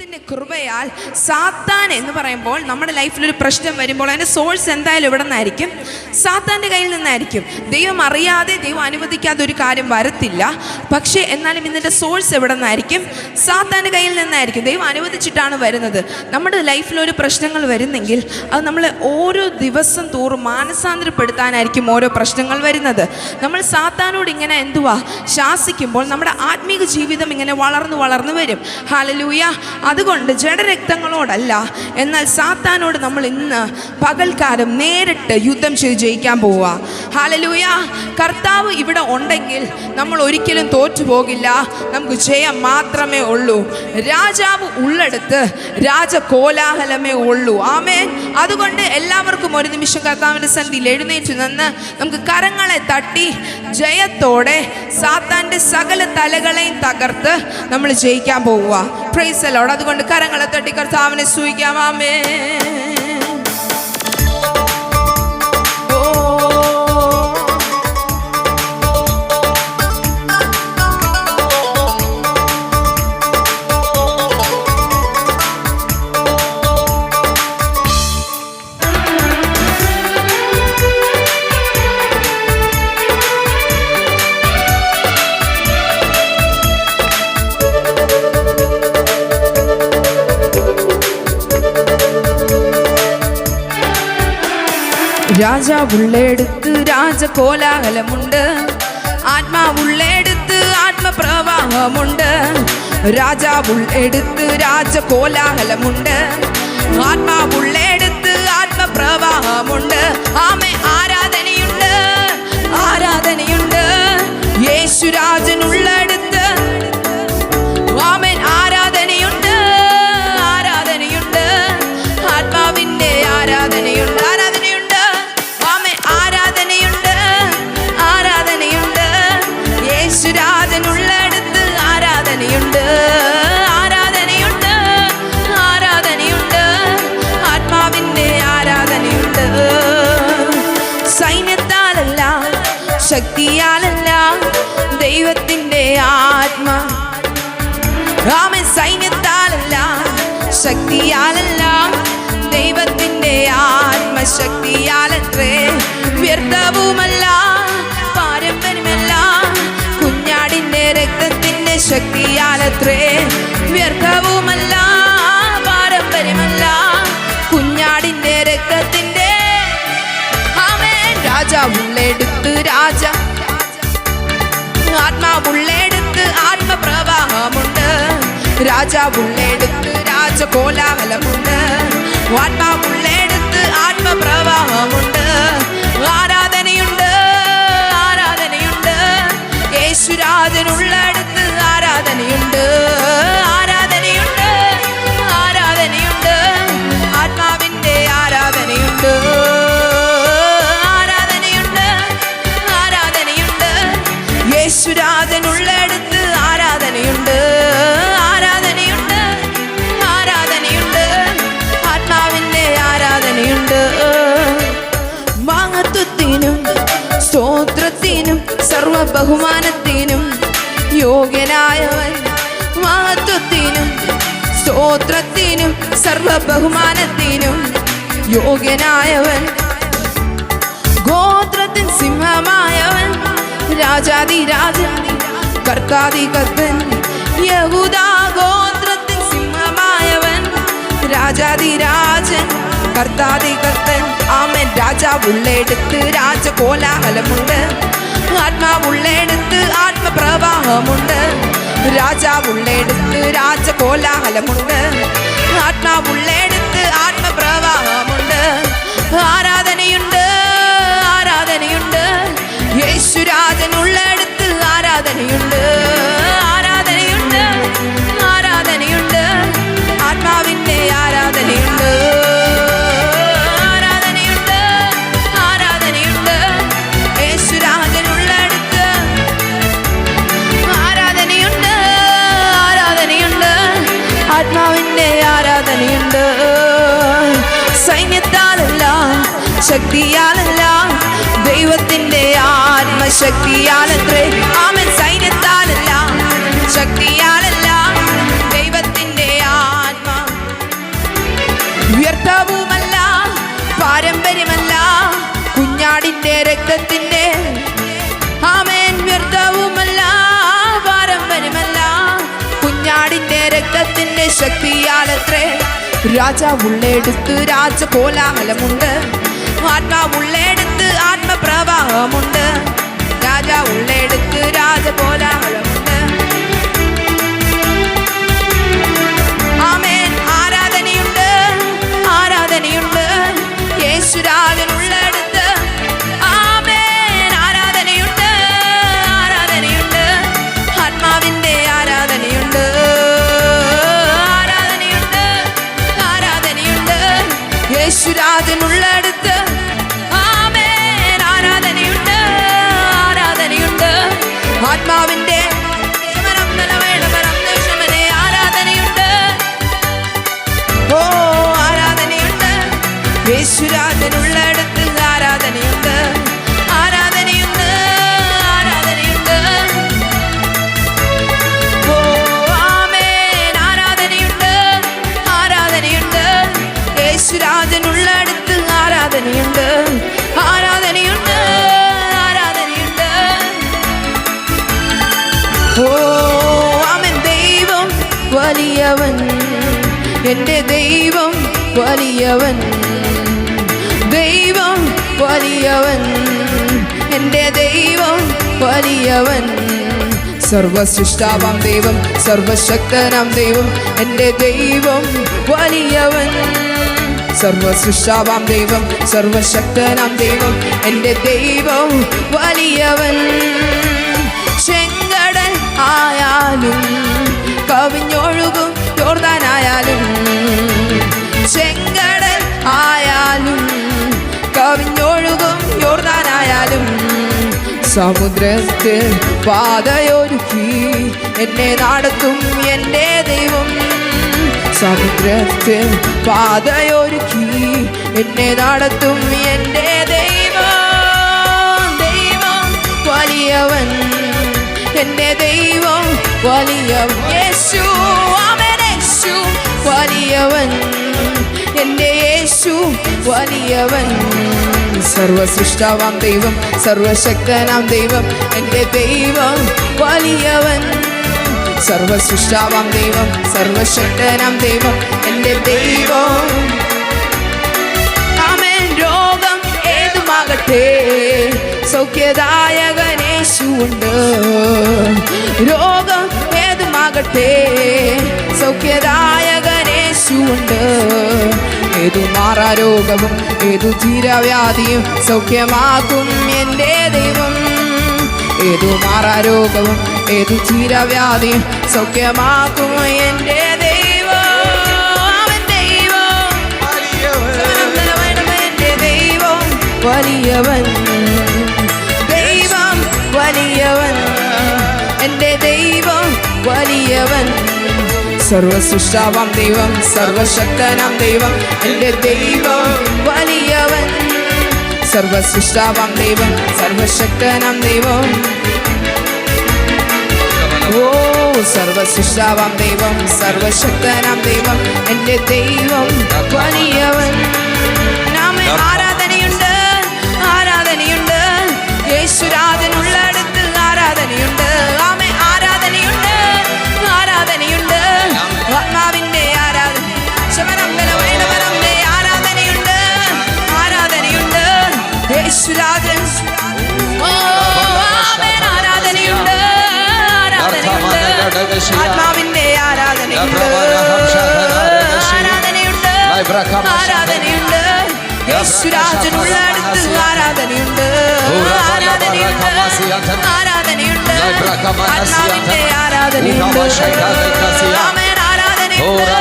ദൈവത്തിന്റെ കൃപയാൽ സാത്താൻ എന്ന് പറയുമ്പോൾ നമ്മുടെ ലൈഫിൽ ഒരു പ്രശ്നം വരുമ്പോൾ അതിന്റെ സോഴ്സ് എന്തായാലും ഇവിടെ നിന്നായിരിക്കും. സാത്താന്റെ കയ്യിൽ നിന്നായിരിക്കും. ദൈവം അറിയാതെ ദൈവം അനുവദിക്കാതെ ഒരു കാര്യം വരത്തില്ല. പക്ഷേ എന്നാലും ഇതിന്റെ സോഴ്സ് എവിടെ നിന്നായിരിക്കും? സാത്താന്റെ കയ്യിൽ നിന്നായിരിക്കും. ദൈവം അനുവദിച്ചിട്ടാണ് വരുന്നത്. നമ്മുടെ ലൈഫിൽ ഒരു പ്രശ്നങ്ങൾ വരുന്നെങ്കിൽ അത് നമ്മൾ ഓരോ ദിവസം തോറും മാനസാന്തരപ്പെടുത്താനായിരിക്കും ഓരോ പ്രശ്നങ്ങൾ വരുന്നത്. നമ്മൾ സാത്താനോട് ഇങ്ങനെ എന്തുവാ ശാസിക്കുമ്പോൾ നമ്മുടെ ആത്മീക ജീവിതം ഇങ്ങനെ വളർന്നു വളർന്നു വരും. ഹാലലൂയ അതുകൊണ്ട് ജഡരക്തങ്ങളോടല്ല. എന്നാൽ സാത്താനോട് നമ്മൾ ഇന്ന് പകൽക്കാലം നേരിട്ട് യുദ്ധം ചെയ്ത് ജയിക്കാൻ പോവുക. ഹാലലൂയ കർത്താവ് ഇവിടെ ഉണ്ടെങ്കിൽ നമ്മൾ ഒരിക്കലും തോറ്റു പോകില്ല നമുക്ക് ജയം മാത്രമേ ഉള്ളൂ. രാജാവ് ഉള്ളെടുത്ത് രാജകോലാഹലമേ ഉള്ളൂ. ആമേൻ. അതുകൊണ്ട് എല്ലാവർക്കും ഒരു നിമിഷം കർത്താവിന്റെ സന്ധിയിൽ എഴുന്നേറ്റ് നിന്ന് നമുക്ക് കരങ്ങളെ തട്ടി ജയത്തോടെ സാത്താന്റെ സകല തലകളെയും തകർത്ത് നമ്മൾ ജയിക്കാൻ പോവുക. പ്രൈസലോട് അതുകൊണ്ട് കരങ്ങളെ തട്ടി കർത്താവിനെ സൂയിക്കാം. രാജാവുള്ളെടുത്ത് രാജകോലാഹലമുണ്ട് ആത്മാവുള്ളെടുത്ത് ആത്മപ്രവാഹമുണ്ട്. രാജാവുള്ളെടുത്ത് രാജകോലാഹലമുണ്ട് ആത്മാവുള്ളെടുത്ത് ശക്തിയാലല്ല ദൈവത്തിന്റെ ആത്മാ. രാമൻ സൈന്യത്താലല്ല ശക്തിയാലല്ല ദൈവത്തിന്റെ ആത്മശക്തിയാലത്രേ വ്യർത്ഥവുമല്ല പാരമ്പര്യമല്ല കുഞ്ഞാടിന്റെ രക്തത്തിന്റെ ശക്തിയാലത്രേ വ്യർത്ഥവുമല്ല രാജാവുള്ളെടുത്ത് രാജ. ആത്മാവുള്ളെടുത്ത് ആത്മപ്രവാഹമുണ്ട്. രാജാവുള്ളെടുത്ത് രാജകോലാഹലമുണ്ട്. ആത്മാവുള്ളെടുത്ത് ആത്മപ്രവാഹമുണ്ട്. ആരാധനയുണ്ട്? ആരാധനയുണ്ട്. യേശുരാജനുള്ളടുത്ത് ആരാധനയുണ്ട്. സ്തോത്രത്തിനും സർവ ബഹുമാനത്തിനും യോഗ്യനായവൻ മഹത്വത്തിനും സ്തോത്രത്തിനും സർവ ബഹുമാനത്തിനും യോഗ്യനായവൻ. ഗോത്രത്തിൻ സിംഹമായവൻ രാജാതിരാജൻ കർത്താതി കർത്തൻ യഹൂദാ ഗോത്രത്തിൻ സിംഹമായവൻ രാജാതിരാജൻ. കർത്താതി കർത്തൻ ആമൻ. രാജാവുള്ളെടുത്ത് രാജകോലാഹലമുണ്ട്. ആത്മാവുള്ളെടുത്ത് ആത്മപ്രവാഹമുണ്ട്. രാജാവുള്ളെടുത്ത് രാജകോലാഹലമുണ്ട്. ആത്മാവുള്ളെടുത്ത് ആത്മപ്രവാഹമുണ്ട്. ആരാധനയുണ്ട്? ആരാധനയുണ്ട്. യേശുരാജനുള്ളെടുത്ത് ആരാധനയുണ്ട്. ശക്തിയാലല്ല. ദൈവത്തിന്റെ ആത്മശക്തിയാലത്രേ. ആമൻ. സൈന്യത്താലല്ല. ശക്തിയാലല്ല. ദൈവത്തിന്റെ ആത്മ. വ്യർത്ഥവുമല്ല. പാരമ്പര്യമല്ല. കുഞ്ഞാടിന്റെ രക്തത്തിന്റെ. ആമേൻ. വ്യർത്ഥവുമല്ല. പാരമ്പര്യമല്ല. കുഞ്ഞാടിന്റെ രക്തത്തിന്റെ ശക്തിയാലത്രേ. രാജാവുള്ളെടുത്ത് രാജ കോലാഹലമുണ്ട് രാജകോലാഹലമുണ്ട് ആത്മാവുള്ളെടുത്ത് ആത്മപ്രവാഹമുണ്ട് രാജാവുള്ളെടുത്ത് രാജകോലാഹലമുണ്ട്. ആമേൻ. ആരാധനയുണ്ട്? ആരാധനയുണ്ട്? ആമേൻ. ആരാധനയുണ്ട്? ആരാധനയുണ്ട്? ആരാധനയുണ്ട്? എന്റെ ദൈവം വലിയവൻ. ദൈവം വലിയവൻ. എന്റെ ദൈവം വലിയവൻ. സർവസൃഷ്ടാവാം ദൈവം സർവശക്തനാം ദൈവം എന്റെ ദൈവം വലിയവൻ. സർവസൃഷ്ടാവാം ദൈവം സർവശക്തനാം ദൈവം എന്റെ ദൈവം വലിയവൻ. ചെങ്കടൽ ആയാലും സമുദ്രത്തിൽ പാതയൊരുക്കി എന്നെ നടത്തും എന്റെ ദൈവം. സമുദ്രത്തിൽ പാതയൊരുക്കി എന്നെ നടത്തും എന്റെ ദൈവം. ദൈവം വലിയവൻ എന്റെ ദൈവം വലിയവൻ. യേശു യേശു വലിയവൻ. എന്റെ യേശു വലിയവൻ. സർവസൃഷ്ടാവാം ദൈവം സർവശക്തനാം ദൈവം എന്റെ ദൈവം വലിയവൻ. സർവസൃഷ്ടാവാം ദൈവം സർവശക്തനാം ദൈവം എന്റെ ദൈവം. ആമേൻ. രോഗം ഏതുമാകട്ടെ? സൗഖ്യദായകനേശുണ്ട് രോഗം ഏതുമാകട്ടെ? സൗഖ്യദായകനേശുണ്ട് ഏതു മാറാരോഗവും ഏതു ചിരവ്യാധിയും സൗഖ്യമാക്കും എന്റെ ദൈവം. ഏതു മാറാരോഗവും ഏതു ചിരവ്യാധിയും സൗഖ്യമാക്കും എന്റെ വലിയവൻ. ദൈവം വലിയവൻ. എന്റെ ദൈവം വലിയവൻ. സർവസൃഷ്ടാവാം ദൈവം സർവശക്തനാം ദൈവം എന്റെ ദൈവം വലിയവൻ. സർവസുഷാവാം ദൈവം സർവശക്തനാം ദൈവം. ഓ സർവസുഷാവാം ദൈവം സർവശക്തനാം ദൈവം എന്റെ ദൈവം വലിയവൻ. നാമേ ആരാധനയുണ്ട് ആരാധനയുണ്ട്. യേശുരാജനുള്ളടുത്ത് ആരാധനയുണ്ട്. ആരാധനയുണ്ട് ആരാധനയുണ്ട് യേശുരാജനുള്ള അടുത്ത് ആരാധനയുണ്ട് ആരാധനയുണ്ട് ആരാധനയുണ്ട് ആത്മാവിന്റെ ആരാധനയുണ്ട് ആമേൻ ആരാധനയുണ്ട്